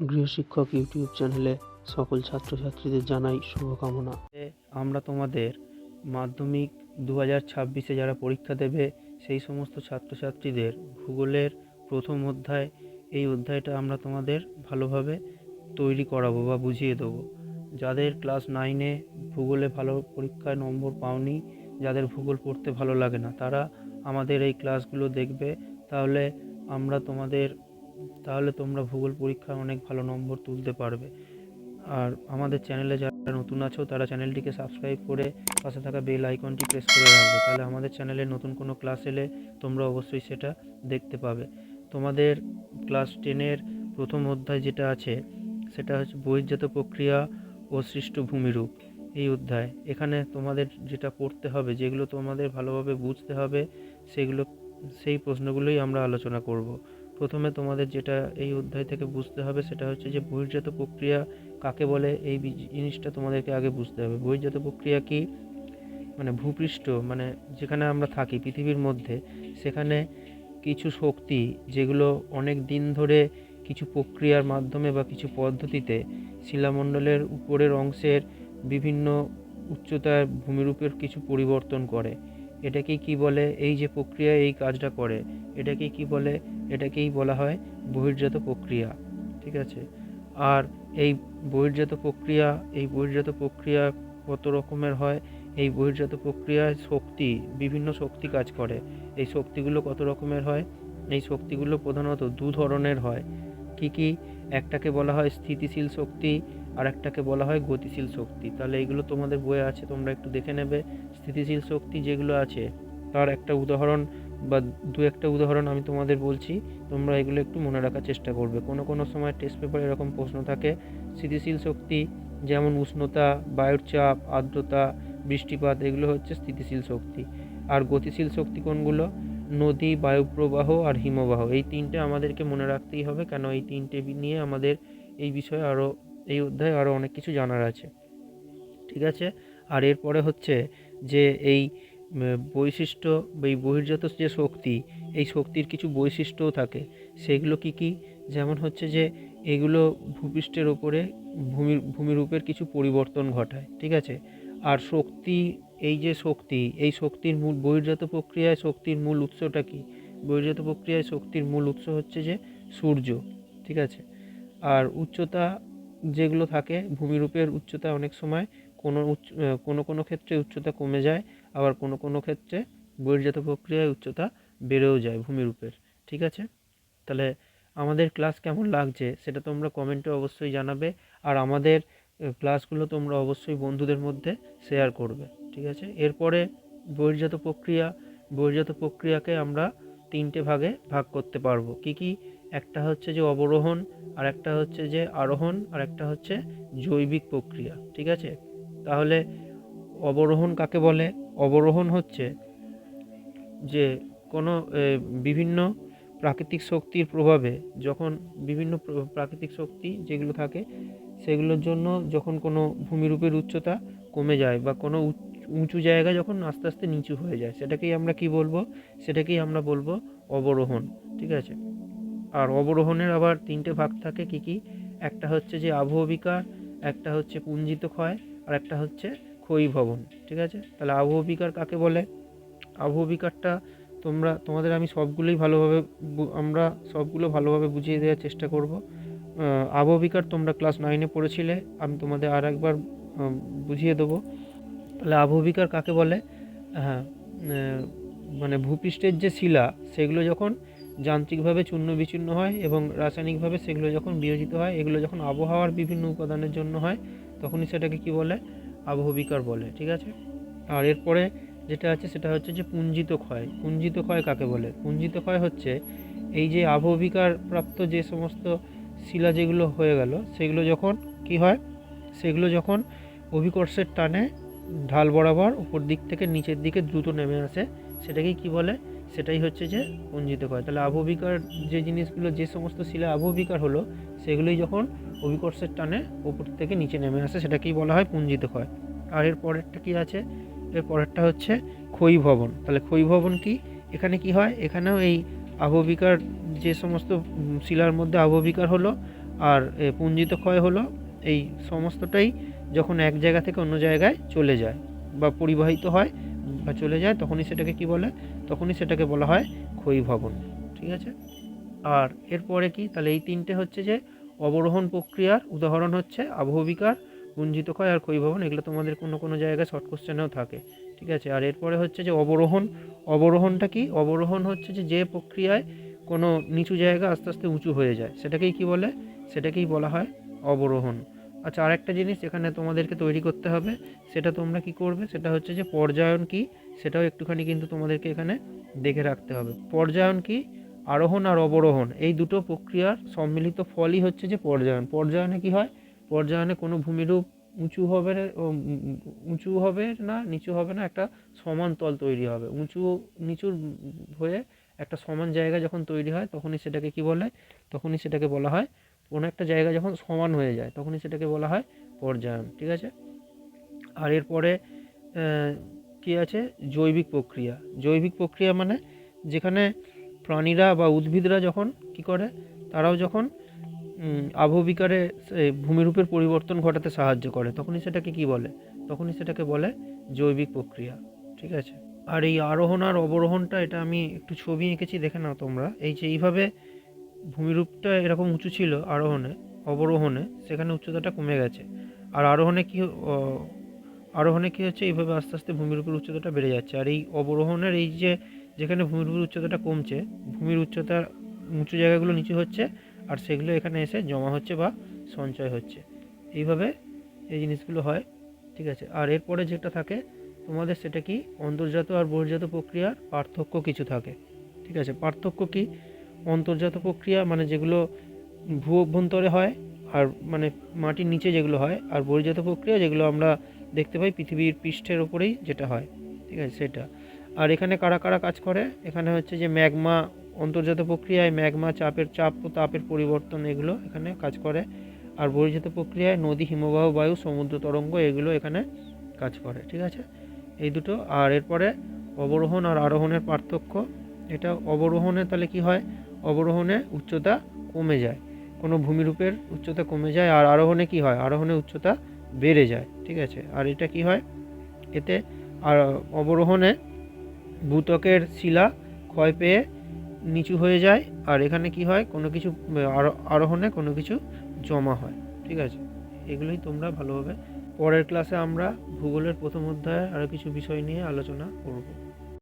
গৃহশিক্ষক YouTube চ্যানেলে সকল ছাত্রছাত্রীদের জানাই শুভকামনা। আমরা তোমাদের মাধ্যমিক দু হাজার ছাব্বিশে যারা পরীক্ষা দেবে, সেই সমস্ত ছাত্রছাত্রীদের ভূগোলের প্রথম অধ্যায়, এই অধ্যায়টা আমরা তোমাদের ভালোভাবে তৈরি করাবো বা বুঝিয়ে দেবো। যাদের ক্লাস নাইনে ভূগোলে ভালো পরীক্ষায় নম্বর পাওনি, যাদের ভূগোল পড়তে ভালো লাগে না, তারা আমাদের এই ক্লাসগুলো দেখবে। তাহলে আমরা তোমাদের তাহলে তোমরা ভূগোল পরীক্ষায় অনেক ভালো নম্বর তুলতে পারবে। আর আমাদের চ্যানেলে যারা নতুন আছো, তারা চ্যানেলটিকে সাবস্ক্রাইব করে পাশে থাকা বেল আইকনটি প্রেস করে রাখবে। তাহলে আমাদের চ্যানেলে নতুন কোনো ক্লাস এলে তোমরা অবশ্যই সেটা দেখতে পাবে। তোমাদের ক্লাস টেনের প্রথম অধ্যায় যেটা আছে, সেটা হচ্ছে বহির্জাত প্রক্রিয়া ও সৃষ্ট ভূমিরূপ এই অধ্যায়, এখানে তোমাদের যেটা পড়তে হবে, যেগুলো তোমাদের ভালোভাবে বুঝতে হবে, সেগুলো, সেই প্রশ্নগুলোই আমরা আলোচনা করব। প্রথমে তোমাদের যেটা এই অধ্যায় থেকে বুঝতে হবে সেটা হচ্ছে যে বহির্জাত প্রক্রিয়া কাকে বলে? এই জিনিসটা তোমাদেরকে আগে বুঝতে হবে। বহির্জাত প্রক্রিয়া কি? মানে ভূপৃষ্ঠ মানে যেখানে আমরা থাকি, পৃথিবীর মধ্যে, সেখানে কিছু শক্তি যেগুলো অনেক দিন ধরে কিছু প্রক্রিয়ার মাধ্যমে বা কিছু পদ্ধতিতে শিলামণ্ডলের উপরের অংশের বিভিন্ন উচ্চতার ভূমিরূপের কিছু পরিবর্তন করে। এটাকেই কি বলে? এই যে প্রক্রিয়া এই কাজটা করে এটাকেই কি বলে? এটাকেই বলা হয় বহির্জাত প্রক্রিয়া। ঠিক আছে? আর এই বহির্জাত প্রক্রিয়া, এই বহির্জাত প্রক্রিয়া কত রকমের হয়? এই বহির্জাত প্রক্রিয়ায় শক্তি, বিভিন্ন শক্তি কাজ করে। এই শক্তিগুলো কত রকমের হয়? এই শক্তিগুলো প্রধানত দু ধরনের হয়। কি কি? একটাকে বলা হয় স্থিতিশীল শক্তি আর একটাকে বলা হয় গতিশীল শক্তি। তাহলে এইগুলো তোমাদের বইয়ে আছে, তোমরা একটু দেখে নেবে। স্থিতিশীল শক্তি যেগুলো আছে, তার একটা উদাহরণ বা দু একটা উদাহরণ আমি তোমাদের বলছি, তোমরা এগুলো একটু মনে রাখার চেষ্টা করবে। কোনো কোনো সময় টেস্ট পেপারে এরকম প্রশ্ন থাকে, স্থিতিশীল শক্তি যেমন উষ্ণতা বায়ুর চাপ আর্দ্রতা, বৃষ্টিপাত, এগুলো হচ্ছে স্থিতিশীল শক্তি। আর গতিশীল শক্তি কোনগুলো? নদী, বায়ুপ্রবাহ আর হিমবাহ। এই তিনটে আমাদেরকে মনে রাখতেই হবে, কেন এই তিনটে নিয়ে আমাদের এই বিষয়ে আরও এই অধ্যায়ে আরও অনেক কিছু জানার আছে। ঠিক আছে? আর এরপরে হচ্ছে যে এই বৈশিষ্ট্য এই বহির্জাত যে শক্তি, এই শক্তির কিছু বৈশিষ্ট্যও থাকে। সেগুলো কি কি? যেমন হচ্ছে যে এগুলো ভূপৃষ্ঠের ওপরে ভূমি, ভূমিরূপের কিছু পরিবর্তন ঘটায়, ঠিক আছে? আর শক্তি, এই যে শক্তি, এই শক্তির মূল, বহির্জাত প্রক্রিয়ায় শক্তির মূল উৎসটা কি? বহির্জাত প্রক্রিয়ায় শক্তির মূল উৎস হচ্ছে যে সূর্য, ঠিক আছে? আর উচ্চতা যেগুলো থাকে, ভূমিরূপের উচ্চতা অনেক সময় কোনো উচ্চ কোনো কোনো ক্ষেত্রে উচ্চতা কমে যায়, আবার কোনো কোনো ক্ষেত্রে বহির্জাত প্রক্রিয়ায় উচ্চতা বেড়েও যায় ভূমিরূপের। ঠিক আছে? তাহলে আমাদের ক্লাস কেমন লাগছে সেটা তোমরা কমেন্টে অবশ্যই জানাবে, আর আমাদের ক্লাসগুলো তোমরা অবশ্যই বন্ধুদের মধ্যে শেয়ার করবে। ঠিক আছে? এরপরে বহির্জাত প্রক্রিয়া, বহির্জাত প্রক্রিয়াকে আমরা তিনটে ভাগে ভাগ করতে পারব। কি কি? একটা হচ্ছে যে অবরোহণ, আর একটা হচ্ছে যে আরোহণ, আর একটা হচ্ছে জৈবিক প্রক্রিয়া। ঠিক আছে? তাহলে অবরোহণ কাকে বলে? অবরোহণ হচ্ছে যে কোনো বিভিন্ন প্রাকৃতিক শক্তির প্রভাবে যখন বিভিন্ন প্রাকৃতিক শক্তি যেগুলো থাকে সেগুলোর জন্য যখন কোনো ভূমিরূপের উচ্চতা কমে যায় বা কোনো উচ- জায়গা যখন আস্তে আস্তে নিচু হয়ে যায়, সেটাকেই আমরা কি বলব? সেটাকেই আমরা বলব অবরোহণ, ঠিক আছে? আর অবরোহণের আবার তিনটে ভাগ থাকে কি কি? একটা হচ্ছে যে আবহবিকার, একটা হচ্ছে পুঞ্জিত ক্ষয় আর একটা হচ্ছে ক্ষয়ী ভবন, ঠিক আছে? তাহলে আবহবিকার কাকে বলে? আবহবিকারটা তোমরা, তোমাদের আমি সবগুলোই ভালোভাবে আমরা সবগুলো ভালোভাবে বুঝিয়ে দেওয়ার চেষ্টা করব। আবহবিকার তোমরা ক্লাস নাইনে পড়েছিলে, আমি তোমাদের আর একবার বুঝিয়ে দেবো। তাহলে আবহবিকার কাকে বলে? হ্যাঁ মানে ভূপৃষ্ঠের যে শিলা, সেগুলো যখন যান্ত্রিকভাবে চূর্ণ বিচূর্ণ হয় এবং রাসায়নিকভাবে সেগুলো যখন বিয়োজিত হয়, এগুলো যখন আবহাওয়ার বিভিন্ন উপাদানের জন্য হয় তখনই সেটাকে কি বলে? আবহবিকার বলে, ঠিক আছে? আর এরপরে যেটা আছে সেটা হচ্ছে যে পুঞ্জিত ক্ষয়। পুঞ্জিত ক্ষয় কাকে বলে? পুঞ্জিত ক্ষয় হচ্ছে এই যে আবহবিকার প্রাপ্ত যে সমস্ত শিলা যেগুলো হয়ে গেল, সেগুলো যখন কি হয়? সেগুলো যখন অভিকর্ষের টানে ঢাল বরাবর উপর দিক থেকে নিচের দিকে দ্রুত নেমে আসে সেটাকেই কি বলে? সেটাই হচ্ছে যে পুঞ্জিত ক্ষয় তাহলে আবহবিকার যে জিনিসগুলো, যে সমস্ত শিলা আবহবিকার হলো, সেগুলোই যখন অভিকর্ষের টানে উপর থেকে নিচে নেমে আসে, সেটাকেই বলা হয় পুঞ্জিত ক্ষয়। আর এর পরেরটা কী আছে? এর পরেরটা হচ্ছে ক্ষয়ীভবন তাহলে ক্ষয়ীভবন কি? এখানে কি হয়? এখানেও এই আবহবিকার যে সমস্ত শিলার মধ্যে আবহবিকার হলো আর পুঞ্জিত ক্ষয় হলো, এই সমস্তটাই যখন এক জায়গা থেকে অন্য জায়গায় চলে যায় বা পরিবাহিত হয় বা চলে যায়, তখনই সেটাকে কি বলে? তখনই সেটাকে বলা হয় ক্ষয়ীভবন ঠিক আছে? আর এরপরে কি? তাহলে এই তিনটে হচ্ছে যে অবরোহণ প্রক্রিয়ার উদাহরণ হচ্ছে আবহবিকার পুঞ্জিত ক্ষয় আর ক্ষয়ীভবন এগুলো তোমাদের কোনো কোনো জায়গায় শর্ট কোশ্চেনেও থাকে। ঠিক আছে? আর এরপরে হচ্ছে যে অবরোহণ। অবরোহণটা কি? অবরোহণ হচ্ছে যে যে প্রক্রিয়ায় কোনো নিচু জায়গা আস্তে আস্তে উঁচু হয়ে যায়। সেটাকেই কি বলে? সেটাকেই বলা হয় অবরোহণ। আচ্ছা আরেকটা জিনিস এখানে তোমাদেরকে তৈরি করতে হবে, সেটা তোমরা কি করবে, সেটা হচ্ছে যে পর্যায়ন কি, সেটাও একটুখানি কিন্তু তোমাদেরকে এখানে দেখে রাখতে হবে। পর্যায়ন কি, আরোহণ আর অবরোহণ, এই দুটো প্রক্রিয়ার সম্মিলিত ফলই হচ্ছে যে পর্যায়ন। পর্যায়নে কি হয়, পর্যায়নে কোনো ভূমিরূপ উঁচু হবে উঁচু হবে না, নিচু হবে না, একটা সমান তল তৈরি হবে। উঁচু, নিচুর হয়ে একটা সমান জায়গা যখন তৈরি হয়, তখনই সেটাকে কি বলে, তখনই সেটাকে বলা হয় কোনো একটা জায়গা যখন সমান হয়ে যায়, তখনই সেটাকে বলা হয় পর্যায়ন, ঠিক আছে? আর এরপরে কি আছে? জৈবিক প্রক্রিয়া। জৈবিক প্রক্রিয়া মানে যেখানে প্রাণীরা বা উদ্ভিদরা যখন কি করে? তারাও যখন আবহবিকারে ভূমিরূপের পরিবর্তন ঘটাতে সাহায্য করে, তখনই সেটাকে কি বলে? তখনই সেটাকে বলে জৈবিক প্রক্রিয়া, ঠিক আছে? আর এই আরোহণ আর অবরোহণটা, এটা আমি একটু ছবি এঁকেছি, দেখে নাও তোমরা। এই যে এইভাবে ভূমিরূপটা এরকম উঁচু ছিল আরোহণে, অবরোহণে, সেখানে উচ্চতাটা কমে গেছে। আর আরোহণে কি আরোহণে কি হচ্ছে? এইভাবে আস্তে আস্তে ভূমিরূপের উচ্চতাটা বেড়ে যাচ্ছে। আর এই অবরোহণের এই যে, যেখানে ভূমিরূপের উচ্চতাটা কমছে, ভূমির উচ্চতা উঁচু জায়গাগুলো নিচু হচ্ছে, আর সেগুলো এখানে এসে জমা হচ্ছে বা সঞ্চয় হচ্ছে। এইভাবে এই জিনিসগুলো হয়, ঠিক আছে? আর এরপরে যেটা থাকে, তোমাদের সেটা কি? অন্তর্জাত আর বহির্জাত প্রক্রিয়ার পার্থক্য কিছু থাকে, ঠিক আছে? পার্থক্য কি? অন্তর্জাত প্রক্রিয়া মানে যেগুলো ভূ অভ্যন্তরে হয় আর মানে মাটির নিচে যেগুলো হয় আর বহির্জাত প্রক্রিয়া যেগুলো আমরা দেখতে পাই পৃথিবীর পৃষ্ঠের ওপরেই যেটা হয়, ঠিক আছে, সেটা। আর এখানে কারা কারা কাজ করে? এখানে হচ্ছে যে ম্যাগমা অন্তর্জাত প্রক্রিয়ায় ম্যাগমা চাপের চাপ ও তাপের পরিবর্তন এগুলো এখানে কাজ করে। আর বহির্জাত প্রক্রিয়ায় নদী, হিমবাহ, বায়ু, সমুদ্র, তরঙ্গ এগুলো এখানে কাজ করে, ঠিক আছে? এই দুটো। আর এরপরে অবরোহণ আর আরোহণের পার্থক্য এটা অবরোহণে তাহলে কি হয়? অবরোহণে উচ্চতা কমে যায়। কোনো ভূমিরূপের উচ্চতা কমে যায় আর আরোহণে কি হয়? আরোহণে উচ্চতা বেড়ে যায়, ঠিক আছে? আর এটা কি হয়? এতে আর অবরোহণে ভূতকের শিলা ক্ষয় পেয়ে নিচু হয়ে যায় আর এখানে কি হয়? কোনো কিছু আরোহণে কোনো কিছু জমা হয়, ঠিক আছে? এগুলোই তোমরা ভালোভাবে পরের ক্লাসে আমরা ভূগোলের প্রথম অধ্যায়ে আরও কিছু বিষয় নিয়ে আলোচনা করব।